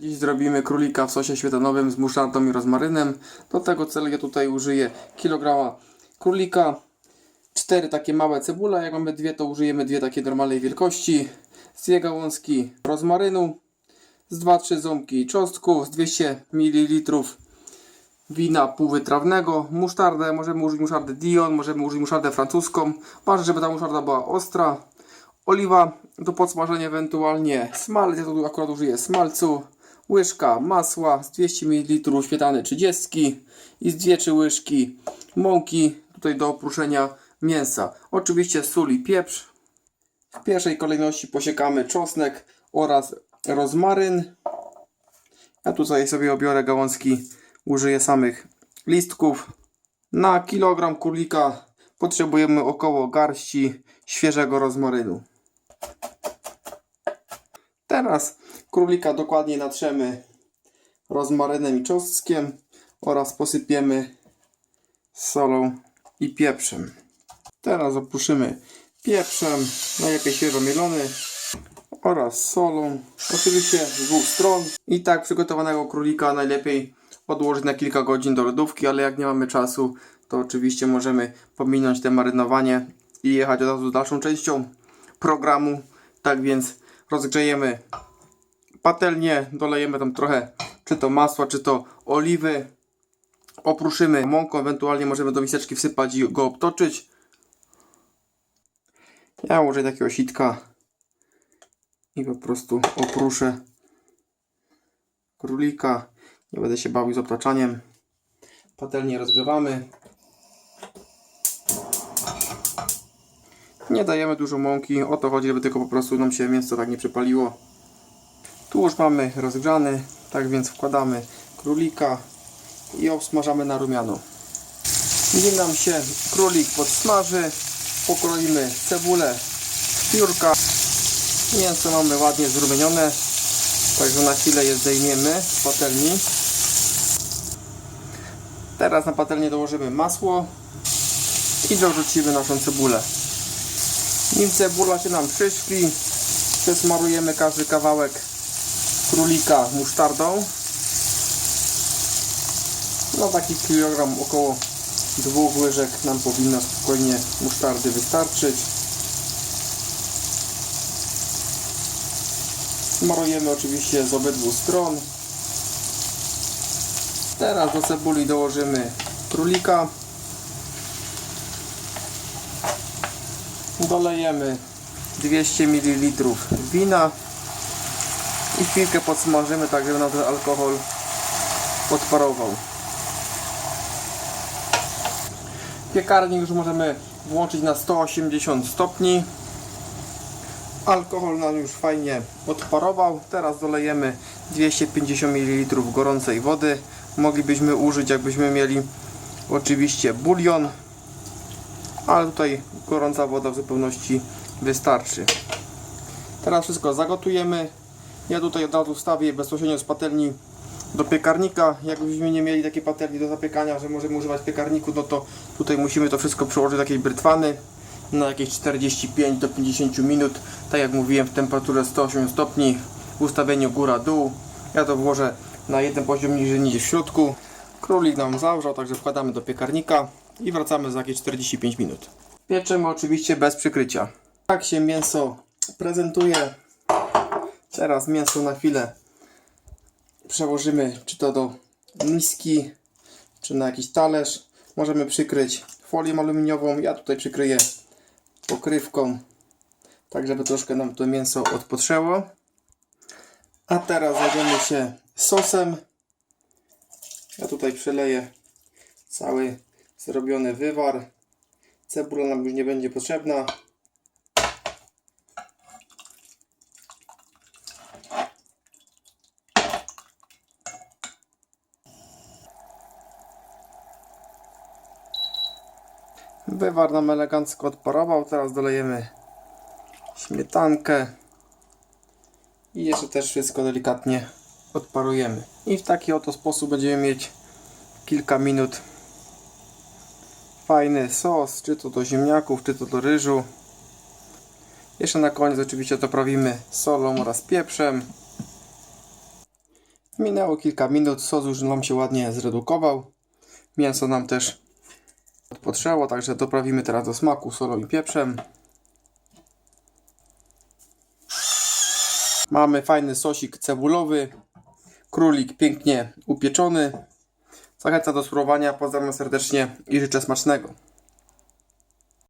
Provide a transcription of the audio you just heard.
Dziś zrobimy królika w sosie śmietanowym z musztardą i rozmarynem. Do tego celu ja tutaj użyję kilograma królika, cztery takie małe cebule, jak mamy dwie to użyjemy dwie takie normalnej wielkości, z gałązki rozmarynu, z 2-3 ząbki czosnku, z 200 ml wina półwytrawnego, musztardę, możemy użyć musztardę Dion, możemy użyć musztardę francuską, ważne, żeby ta musztarda była ostra, oliwa do podsmażenia ewentualnie smalec, ja tu akurat użyję smalcu, łyżka masła z 200 ml śmietany 30 i z 2-3 łyżki mąki tutaj do oprószenia mięsa. Oczywiście sól i pieprz. W pierwszej kolejności posiekamy czosnek oraz rozmaryn. Ja tutaj sobie obiorę gałązki, użyję samych listków. Na kilogram królika potrzebujemy około garści świeżego rozmarynu. Teraz królika dokładnie natrzemy rozmarynem i czosnkiem oraz posypiemy solą i pieprzem. Teraz opuszymy pieprzem, najlepiej świeżo mielony oraz solą, oczywiście z dwóch stron. I tak przygotowanego królika najlepiej odłożyć na kilka godzin do lodówki, ale jak nie mamy czasu, to oczywiście możemy pominąć te marynowanie i jechać od razu dalszą częścią programu. Tak więc rozgrzejemy patelnię, dolejemy tam trochę czy to masła, czy to oliwy. Opruszymy mąką, ewentualnie możemy do miseczki wsypać i go obtoczyć. Ja użyję takiego sitka i po prostu opruszę królika. Nie będę się bawił z otaczaniem. Patelnię rozgrzewamy. Nie dajemy dużo mąki, o to chodzi, żeby tylko po prostu nam się mięso tak nie przypaliło. Tu już mamy rozgrzany, tak więc wkładamy królika i obsmażamy na rumiano. Nim nam się królik podsmaży, pokroimy cebulę w piórka. Mięso mamy ładnie zrumienione, także na chwilę je zdejmiemy z patelni. Teraz na patelnię dołożymy masło i dorzucimy naszą cebulę. Nim cebula się nam przyszkli, przesmarujemy każdy kawałek królika musztardą. Na taki kilogram około dwóch łyżek nam powinno spokojnie musztardy wystarczyć. Smarujemy oczywiście z obydwu stron. Teraz do cebuli dołożymy królika. Dolejemy 200 ml wina i chwilkę podsmażymy, tak żeby nam ten alkohol odparował. Piekarnik już możemy włączyć na 180 stopni. Alkohol nam już fajnie odparował. Teraz dolejemy 250 ml gorącej wody. Moglibyśmy użyć, jakbyśmy mieli oczywiście bulion, ale tutaj gorąca woda w zupełności wystarczy. Teraz wszystko zagotujemy. Ja tutaj od razu wstawię bezpośrednio z patelni do piekarnika. Jakbyśmy nie mieli takiej patelni do zapiekania, że możemy używać piekarniku, no to tutaj musimy to wszystko przełożyć do jakiejś brytwany na jakieś 45 do 50 minut. Tak jak mówiłem, w temperaturze 108 stopni, w ustawieniu góra-dół. Ja to włożę na jeden poziom niżej niż w środku. Królik nam zawrzał, także wkładamy do piekarnika i wracamy za jakieś 45 minut. Pieczemy oczywiście bez przykrycia. Tak się mięso prezentuje. Teraz mięso na chwilę przełożymy czy to do miski, czy na jakiś talerz. Możemy przykryć folią aluminiową. Ja tutaj przykryję pokrywką, tak żeby troszkę nam to mięso odpoczęło. A teraz zajmiemy się sosem. Ja tutaj przeleję cały zrobiony wywar. Cebula nam już nie będzie potrzebna. Wywar nam elegancko odparował. Teraz dolejemy śmietankę. I jeszcze też wszystko delikatnie odparujemy. I w taki oto sposób będziemy mieć kilka minut fajny sos, czy to do ziemniaków, czy to do ryżu. Jeszcze na koniec oczywiście doprawimy solą oraz pieprzem. Minęło kilka minut, sos już nam się ładnie zredukował. Mięso nam też potrzało, także doprawimy teraz do smaku solą i pieprzem. Mamy fajny sosik cebulowy. Królik pięknie upieczony. Zachęcam do spróbowania. Pozdrawiam serdecznie i życzę smacznego.